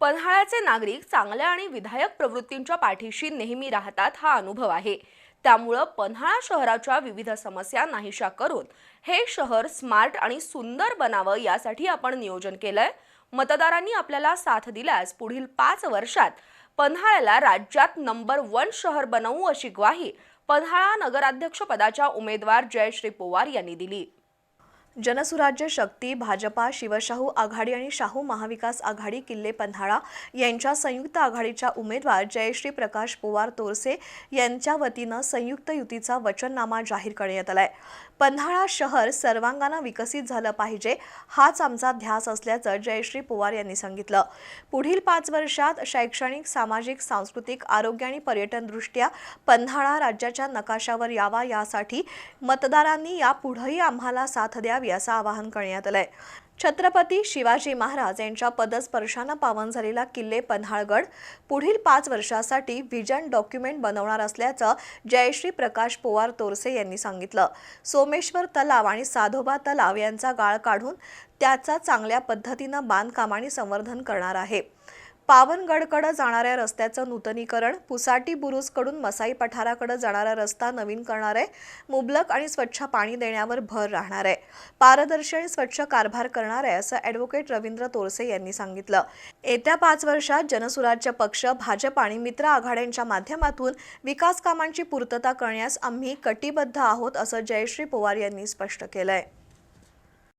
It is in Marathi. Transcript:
पन्हाळ्याचे नागरिक चांगल्या आणि विधायक प्रवृत्तींच्या पाठीशी नेहमी राहतात हा अनुभव आहे. त्यामुळं पन्हाळा शहराच्या विविध समस्या नाहीशा करून हे शहर स्मार्ट आणि सुंदर बनावं यासाठी आपण नियोजन केलंय. मतदारांनी आपल्याला साथ दिल्यास पुढील पाच वर्षात पन्हाळ्याला राज्यात नंबर वन शहर बनवू अशी ग्वाही पन्हाळा नगराध्यक्षपदाच्या उमेदवार जयश्री पोवार यांनी दिली. जनसुराज्य शक्ती भाजपा शिवशाहू आघाडी आणि शाहू महाविकास आघाडी किल्ले पन्हाळा यांच्या संयुक्त आघाडीच्या उमेदवार जयश्री प्रकाश पोवार तोरसे यांच्या वतीनं संयुक्त युतीचा वचननामा जाहीर करण्यात आलाय. पन्हाळा शहर सर्वांगानं विकसित झालं पाहिजे हाच आमचा ध्यास असल्याचं जयश्री पोवार यांनी सांगितलं. पुढील पाच वर्षात शैक्षणिक सामाजिक सांस्कृतिक आरोग्य आणि पर्यटन दृष्ट्या पन्हाळा राज्याच्या नकाशावर यावा यासाठी मतदारांनी यापुढेही आम्हाला साथ द्यावी असं आवाहन करण्यात आलंय. छत्रपती शिवाजी महाराज यांच्या पदस्पर्शानं पावन झालेला किल्ले पन्हाळगड पुढील पाच वर्षासाठी व्हिजन डॉक्युमेंट बनवणार असल्याचं जयश्री प्रकाश पोवार तोरसे यांनी सांगितलं. सोमेश्वर तलाव आणि साधोबा तलाव यांचा गाळ काढून त्याचा चांगल्या पद्धतीनं बांधकाम आणि संवर्धन करणार आहे. पावनगडकडे जाणाऱ्या रस्त्याचं नूतनीकरण पुसाटी बुरुजकडून मसाई पठाराकडे जाणारा रस्ता नवीन करणार आहे मुबलक आणि स्वच्छ पाणी देण्यावर भर राहणार आहे. पारदर्शी आणि स्वच्छ कारभार करणार आहे असं ॲडव्होकेट रवींद्र तोरसे यांनी सांगितलं. येत्या पाच वर्षात जनसुराज्य पक्ष भाजप आणि मित्र आघाड्यांच्या माध्यमातून विकास कामांची पूर्तता करण्यास आम्ही कटिबद्ध आहोत असं जयश्री पवार यांनी स्पष्ट केलंय.